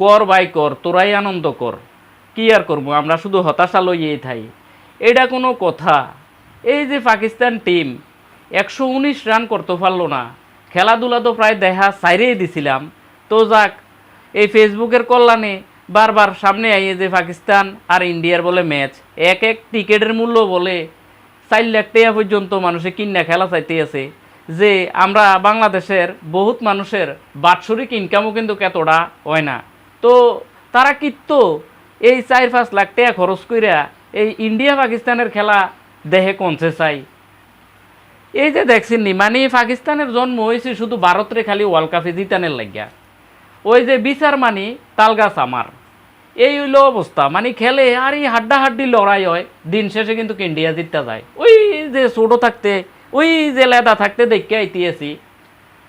কর বাই কর, তোরাই আনন্দ কর। কি আর করব, আমরা শুধু হতাশা লইয়েই থাই। এটা কোনো কথা। এই যে পাকিস্তান টিম, একশো উনিশ রান করতে পারল না। খেলাধুলা তো প্রায় দেখা সাইরেই দিছিলাম। তো যাক, এই ফেসবুকের কল্যাণে বারবার সামনে আইয়ে যে পাকিস্তান আর ইন্ডিয়ার বলে ম্যাচ, এক এক টিকেটের মূল্য বলে চার লাখ টাকা পর্যন্ত মানুষে কিনা খেলা চাইতে আছে। যে আমরা বাংলাদেশের বহুত মানুষের বাৎসরিক ইনকামও কিন্তু এতটা হয় না। তো তারা কিন্তু এই চার পাঁচ লাখ টাকা খরচ কইরা এই ইন্ডিয়া পাকিস্তানের খেলা দেহে কনসে চাই। এই যে দেখছেন নি মানে পাকিস্তানের জন্ম হয়েছে শুধু ভারতরে খালি ওয়ার্ল্ড কাপে জিতানের লাগিয়া। ওই যে বিচার মানি তালগাছ আমার। এই হইল অবস্থা মানে খেলে আর এই হাড্ডা হাড্ডি লড়াই হয়, দিন শেষে কিন্তু ইন্ডিয়া জিততে যায়। ওই যে ছোটো থাকতে, ওই যে লেদা থাকতে দেখে আইতেছি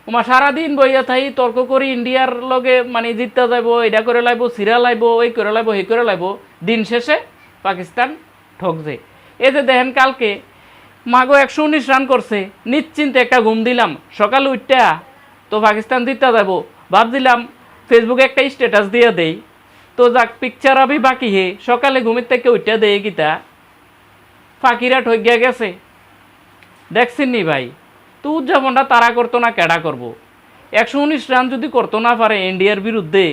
ওমা সারাদিন বইয়া থাই তর্ক করি, ইন্ডিয়ার লগে মানে জিততে যাইব এটা করে লাইব, সিরা লাইব, ওই করে লাইব এই করে লাইব। দিন শেষে পাকিস্তান ঠকছে। এই যে দেখেন কালকে, মাগো একশো উনিশ রান করছে, নিশ্চিন্তে একটা ঘুম দিলাম। সকালে উঠটা, তো পাকিস্তান জিততে যাব ভাবছিলাম, ফেসবুকে একটা স্ট্যাটাস দিয়ে দেই। তো যাক পিকচার আবি বাকি হে, সকালে ঘুমের থেকে উঠটা দেয় গীতা। ফাঁকিরা ঠকিয়া গেছে। দেখছেন নি ভাই? তো উদযাপনটা তারা করতো না, কেডা করব? একশো উনিশ রান যদি করতো না পারে ইন্ডিয়ার বিরুদ্ধে,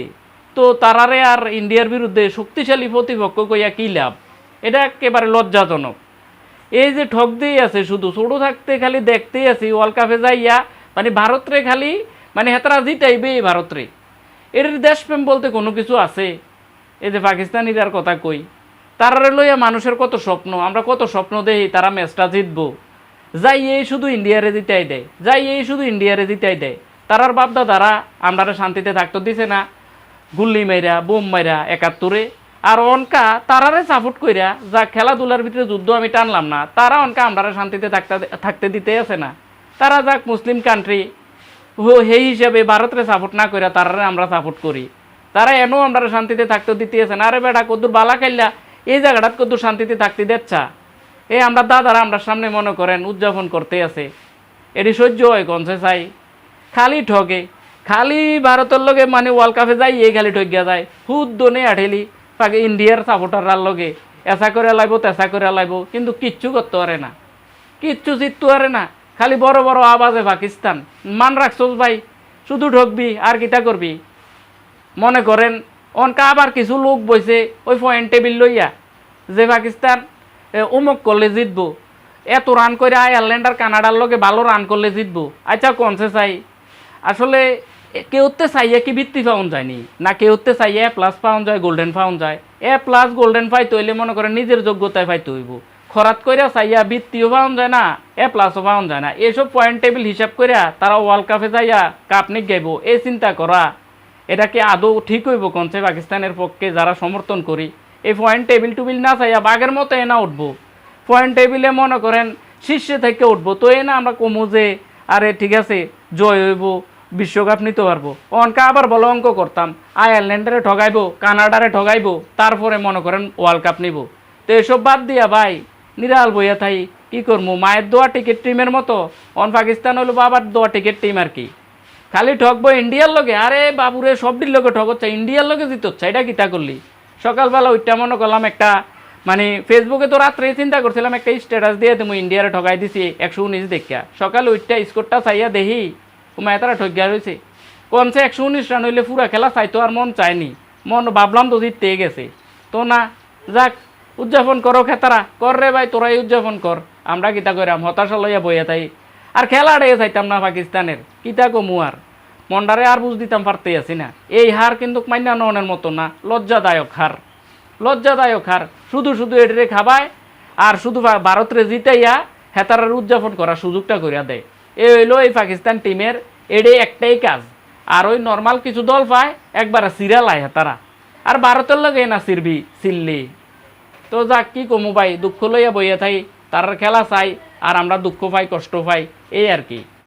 তো তারারে আর ইন্ডিয়ার বিরুদ্ধে শক্তিশালী প্রতিপক্ষ কইয়া কী লাভ? এটা একেবারে লজ্জাজনক। এই যে ঠক দিয়ে আছে, শুধু ছোটো থাকতে খালি দেখতেই আছি ওয়ার্ল্ড কাপে যাইয়া মানে ভারতরে খালি মানে হেতারা জিতাইবে এই ভারতরে। এর দেশপ্রেম বলতে কোনো কিছু আছে? এই যে পাকিস্তানিরার কথা কই, তারারে লইয়া মানুষের কত স্বপ্ন, আমরা কত স্বপ্ন দেই, তারা ম্যাচটা জিতবো। যাই এই শুধু ইন্ডিয়ারে জিতাই দেয় যাই এই শুধু ইন্ডিয়ারে জিতাই দেয়। তারার বাপদা তারা আমরা শান্তিতে থাকতে দিছে না। গুল্লি মাইরা, বোম মাইরা একাত্তরে। আর অনকা তারারে সাপোর্ট কইরা যা খেলাধুলার ভিতরে যুদ্ধ আমি টানলাম না, তারা অনকা আমরা শান্তিতে থাকতে থাকতে দিতে আছে না। তারা যাক মুসলিম কান্ট্রি সেই হিসাবে ভারতরে সাপোর্ট না কইরা তারারে আমরা সাপোর্ট করি। তারা এনো আমরা শান্তিতে থাকতে দিতে আছে না। আরে বেটা কদ্দুর বালা খাইলা, এই জায়গাটাত কদ্দুর শান্তিতে থাকতে দিচ্ছা। এই আমরা দাদারা আমরা সামনে মনে করেন উদযাপন করতে আছে। এটি সহ্য হয় কনসে চাই? খালি ঠকে খালি ভারতের লগে মানে ওয়ার্ল্ড কাপে যাই এই খালি ঠকিয়া যায়। হুদ দনে আঠেলি। পাকে ইন্ডিয়ার সাপোর্টাররার লগে। এসা করে লাইব তেসা করে লাইব কিন্তু কিচ্ছু করতে পারে না। কিচ্ছু জিততে পারে না। খালি বড় বড় আওয়াজে পাকিস্তান। মান রাখছোস ভাই শুধু ঠকবি আর কিতা করবি? মনে করেন অনকা আবার কিছু লোক বইছে ওই পয়েন্ট টেবিল লইয়া যে পাকিস্তান এ, অমুক করলে জিতবো। এত রান করে আয়ারল্যান্ড আর কানাডার লগে ভালো রান করলে জিতবো। আচ্ছা কনসে চাই? আসলে কেউতে চাইয়া কি বৃত্তি পাওয়া যায়নি? না কেউতে চাইয়া এ প্লাস পাওয়া যায় গোল্ডেন পাওয়া যায়। এ প্লাস গোল্ডেন পাই তৈলে মনে করেন নিজের যোগ্যতায় পাইতে হইব। খরাত কইরা চাইয়া বৃত্তিও পাওয়া যায় না এ প্লাসও পাওয়া যায় না। এসব পয়েন্ট টেবিল হিসাব কইরা তারা ওয়ার্ল্ড কাপে যাইয়া কাপ নিক গাইব। এই চিন্তা করা। এটা কি আদৌ ঠিক হইব কনসে পাকিস্তানের পক্ষে যারা সমর্থন করি? এই পয়েন্ট টেবিল টুবিল না চাইয়া বাঘের মতো এনা উঠবো। পয়েন্ট টেবিলে মনে করেন শীর্ষে থেকে উঠবো। তো এ না আমরা কমো যে, আরে ঠিক আছে, জয় হইব, বিশ্বকাপ নিতে পারব। অনকা আবার বলো অঙ্ক করতাম, আয়ারল্যান্ডারে ঠগাইবো, কানাডারে ঠগাইবো, তারপরে মনে করেন ওয়ার্ল্ড কাপ নিব। তো এসব বাদ দিয়া ভাই, নিরাল বইয়া থাই, কি করব মায়ের দোয়া টিকিট টিমের মতো, অন পাকিস্তান হলো বাবার দোয়া টিকিট টিম আর কি। খালি ঠকবো ইন্ডিয়ার লগে, আরে বাবুরে সব সবটির লগে ঠকচ্ছে ইন্ডিয়ার লোকে লগে জিতচ্ছে, এটা কিতা করলি? সকালবেলা ওইটা মনে করলাম একটা মানে ফেসবুকে তো রাত্রে চিন্তা করছিলাম, একটা স্ট্যাটাস দিয়ে তুমি ইন্ডিয়ারে ঠকাই দিছি, একশো উনিশ দেখিয়া। সকালে ওইটা স্কোরটা চাইয়া দেখি তোমায় তারা ঠকিয়া রয়েছে কমসে একশো উনিশ রান হইলে পুরা খেলা চাইতো আর মন চায়নি। মন ভাবলাম তো জিততে গেছে। তো না, যাক, উদযাপন করো খেতারা। কর রে ভাই, তোরাই উদযাপন কর। আমরা কিতা কইরাম, হতাশা লইয়া বইয়া তাই আর খেলা খেলাড়ে চাইতাম না পাকিস্তানের, কিতা কমু আর। মন্ডারে আর বুঝ দিতাম পারতেই আছি না। এই হার কিন্তু মাইনা ননের মতো না, লজ্জাদায়ক হার। লজ্জাদায়ক হার। শুধু শুধু এটারে খাবায় আর শুধু ভারতরে জিতাইয়া হেতারার উদযাপন করার সুযোগটা করিয়া দেয়। এ হইল এই পাকিস্তান টিমের এডে একটাই কাজ। আর ওই নর্মাল কিছু দল পায়, একবার সিরিয়ালায় হেতারা। আর ভারতের লগে না সিরবি, সিল্লি। তো যাক, কি কমু ভাই, দুঃখ লইয়া বইয়া থাই তার খেলা চাই, আর আমরা দুঃখ পাই, কষ্ট পাই, এই আর কি।